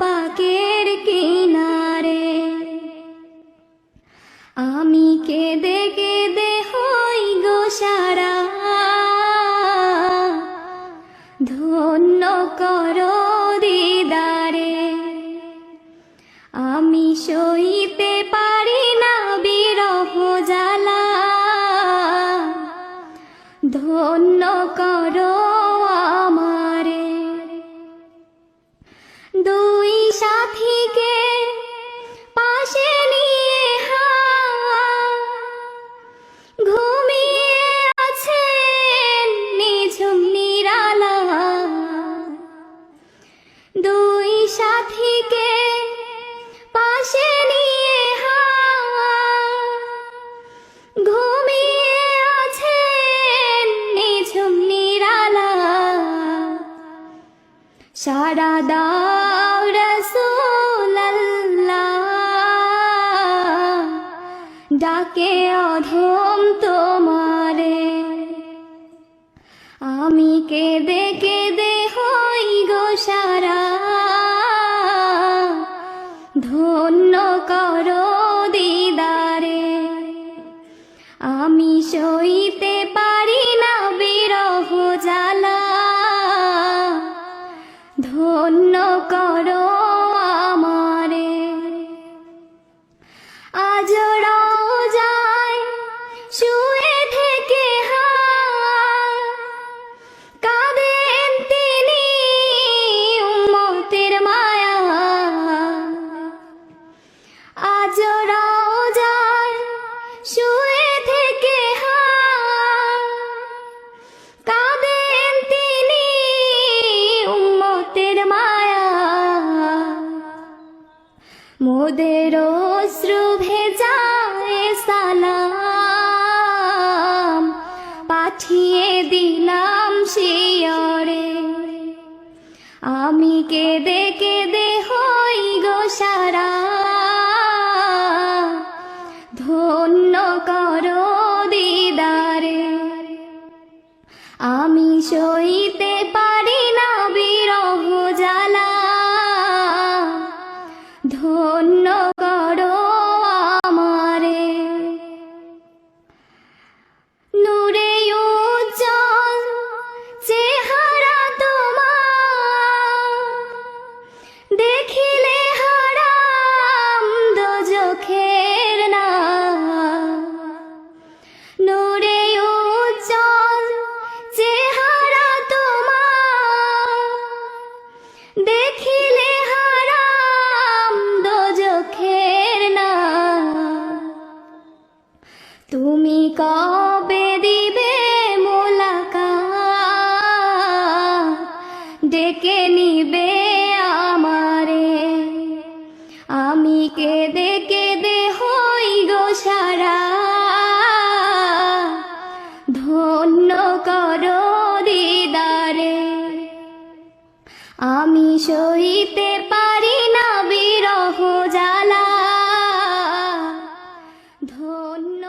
পাকের কিনারে। আমি কেঁদে কেঁদে হই গো সারা। ধন্য করো দিদারে। আমি সইতে পারি না বিরহ জ্বালা। ধন্য দুই সাথীকে পাশে নিয়ে হাত ঘুমিয়ে আছেন নিঝুম নিরালা। সারা ডাকে অধম তোমারে। আমি কেঁদে কেঁদে আজ যায় শুয়ে থেকে হায় কাঁদেন তিনি উম্মতের মায়া। আজ যায় শুয়ে মোদের অশ্রু ভেজায় সালাম। পাঠিয়ে দিলাম শিয়রে আমি কেঁদে কেঁদে হই গো সারা। ধন্য করো দিদারে। আমি সইতে ধন্য কবে দিবে মোলাকা ডেকে নিবে আমারে। আমি কেঁদে দে হই গো সারা। ধন্য করো দিদারে। আমি সইতে পারি না বিরহ জ্বালা। ধন্য